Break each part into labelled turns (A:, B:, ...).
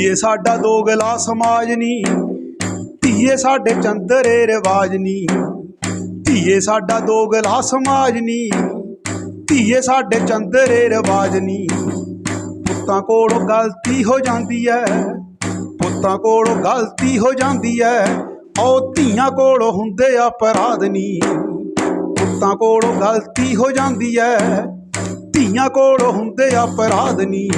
A: ਧੀਏ ਸਾਡਾ ਦੋਗਲਾ ਸਮਾਜ ਨੀ। ਧੀਏ ਸਾਡੇ ਚੰਦਰੇ ਰਿਵਾਜ ਨੀ। ਧੀਏ ਸਾਡਾ ਦੋਗਲਾ ਸਮਾਜ ਨੀ। ਧੀਏ ਸਾਡੇ ਚੰਦਰੇ ਰਿਵਾਜ ਨੀ। ਪੁੱਤਾਂ ਕੋਲੋਂ ਗਲਤੀ ਹੋ ਜਾਂਦੀ ਐ। ਪੁੱਤਾਂ ਕੋਲੋਂ ਗਲਤੀ ਹੋ ਜਾਂਦੀ ਐ। ਉਹ ਧੀਆਂ ਕੋਲੋਂ ਹੁੰਦੇ ਅਪਰਾਧ ਨੀ। ਪੁੱਤਾਂ ਕੋਲੋਂ ਗਲਤੀ ਹੋ ਜਾਂਦੀ ਐ। ਧੀਆਂ ਕੋਲੋਂ ਹੁੰਦੇ ਅਪਰਾਧ ਨੀ।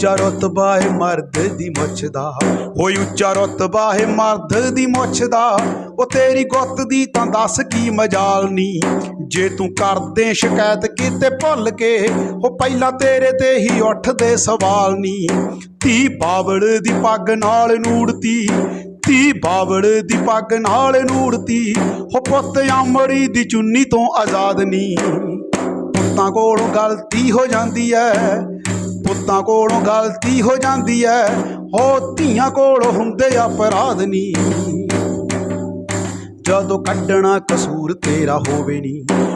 A: ਉੱਚਾ ਰਤਬਾ ਹੈ ਮਰਦ ਦੀ ਮੁੱਛ ਦਾ। ਹੋਈ ਉੱਚਾ ਰਤਬਾ ਹੈ ਮਰਦ ਦੀ ਮੁੱਛ ਦਾ। ਉਹ ਤੇਰੀ ਗੁੱਤ ਦੀ ਤਾਂ ਦੱਸ ਕੀ ਮਜਾਲ ਨੀ। ਜੇ ਤੂੰ ਕਰਦੇ ਸ਼ਿਕਾਇਤ ਕੀਤੇ ਭੁੱਲ ਕੇ, ਉਹ ਪਹਿਲਾਂ ਤੇਰੇ ਤੇ ਹੀ ਉੱਠਦੇ ਸਵਾਲ ਨੀ। ਧੀ ਬਾਵੜ ਦੀ ਪੱਗ ਨਾਲ ਨੂੜਤੀ, ਧੀ ਬਾਵੜ ਦੀ ਪੱਗ ਨਾਲ ਨੂੜਤੀ, ਉਹ ਪੁੱਤ ਆਮੜੀ ਦੀ ਚੁੰਨੀ ਤੋਂ ਆਜ਼ਾਦ ਨੀ। ਪੁੱਤਾਂ ਕੋਲੋਂ ਗਲਤੀ ਹੋ ਜਾਂਦੀ ਐ ਪੁੱਤਾਂ ਕੋਲੋਂ ਗਲਤੀ ਹੋ ਜਾਂਦੀ ਐ। ਹੋ ਧੀਆਂ ਕੋਲੋਂ ਹੁੰਦੇ ਅਪਰਾਧ ਨੀ। ਜਦੋਂ ਕੱਢਣਾ ਕਸੂਰ ਤੇਰਾ ਹੋਵੇ ਨੀ,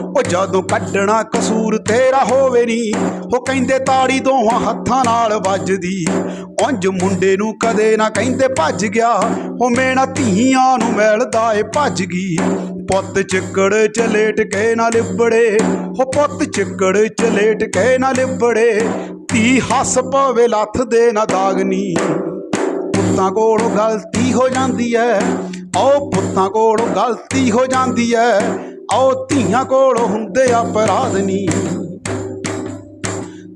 A: ਉਹ ਜਦੋਂ ਕੱਢਣਾ ਕਸੂਰ ਤੇਰਾ ਹੋਵੇ ਨੀ, ਉਹ ਕਹਿੰਦੇ ਤਾੜੀ ਦੋਹਾਂ ਹੱਥਾਂ ਨਾਲ ਵੱਜਦੀ। ਉਂਝ ਮੁੰਡੇ ਨੂੰ ਕਦੇ ਨਾ ਕਹਿੰਦੇ ਭੱਜ ਗਿਆ, ਉਹ ਮੇਣਾ ਧੀਆਂ ਨੂੰ ਮਿਲਦਾ ਏ ਭੱਜ ਗਈ ਪੁੱਤ ਚਿੱਕੜ ਚ ਲੇਟ ਕੇ ਨਾ ਲਿਬੜੇ, ਉਹ ਪੁੱਤ ਚਿੱਕੜ ਚ ਲੇਟ ਕੇ ਨਾ ਲਿਬੜੇ ਧੀ ਹੱਸ ਪਵੇ, ਲੱਥ ਦੇ ਨਾ ਦਾਗਨੀ। ਪੁੱਤਾਂ ਕੋਲੋਂ ਗਲਤੀ ਹੋ ਜਾਂਦੀ ਐ। ਆਓ ਪੁੱਤਾਂ ਕੋਲੋਂ ਗਲਤੀ ਹੋ ਜਾਂਦੀ ਐ। ਆਓ ਧੀਆਂ ਕੋਲੋਂ ਹੁੰਦੇ ਅਪਰਾਧ ਨੀ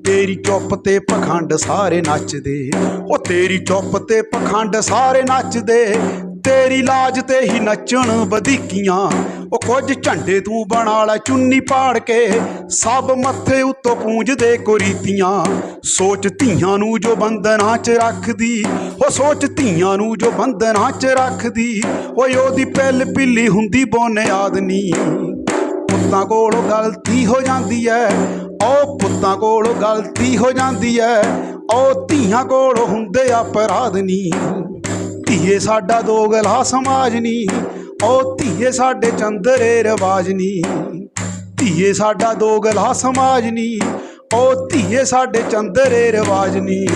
A: ਤੇਰੀ ਚੁੱਪ ਤੇ ਪਖੰਡ ਸਾਰੇ ਨੱਚਦੇ। ਉਹ ਤੇਰੀ ਚੁੱਪ ਤੇ ਪਖੰਡ ਸਾਰੇ ਨੱਚਦੇ। ਤੇਰੀ ਲਾਜ ਤੇ ਹੀ ਨੱਚਣ ਵਧੀਕੀਆਂ। ਉਹ ਕੁਝ ਝੰਡੇ ਤੂੰ ਬਣਾ ਲੈ, ਚੁੰਨੀ ਪਾੜ ਕੇ। ਸਭ ਮੱਥੇ ਉੱਤੋਂ ਪੂੰਝਦੇ ਕੁਰੀਤੀਆਂ। ਸੋਚ ਧੀਆਂ ਨੂੰ ਜੋ ਬੰਧਨਾਂ 'ਚ ਰੱਖਦੀ, ਉਹ ਸੋਚ ਧੀਆਂ ਨੂੰ ਜੋ ਬੰਧਨਾਂ 'ਚ ਰੱਖਦੀ। ਓਏ ਉਹਦੀ ਪਿੱਲ ਪਿੱਲੀ ਹੁੰਦੀ ਬੁਨਿਆਦ ਨੀ ਪੁੱਤਾਂ ਕੋਲੋਂ ਗਲਤੀ ਹੋ ਜਾਂਦੀ ਐ। ਓ ਪੁੱਤਾਂ ਕੋਲੋਂ ਗਲਤੀ ਹੋ ਜਾਂਦੀ ਐ। ਉਹ ਧੀਆਂ ਕੋਲੋਂ ਹੁੰਦੇ ਅਪਰਾਧ ਨੀ ਧੀਏ ਸਾਡਾ ਦੋਗਲਾ ਸਮਾਜ ਨੀ ਓ ਧੀਏ ਸਾਡੇ ਚੰਦਰੇ ਰਵਾਜ਼ ਨਹੀਂ ਧੀਏ ਸਾਡਾ ਦੋਗਲਾ ਸਮਾਜ ਨਹੀਂ ਓ ਧੀਏ ਸਾਡੇ ਚੰਦਰੇ ਰਿਵਾਜ ਨੀ।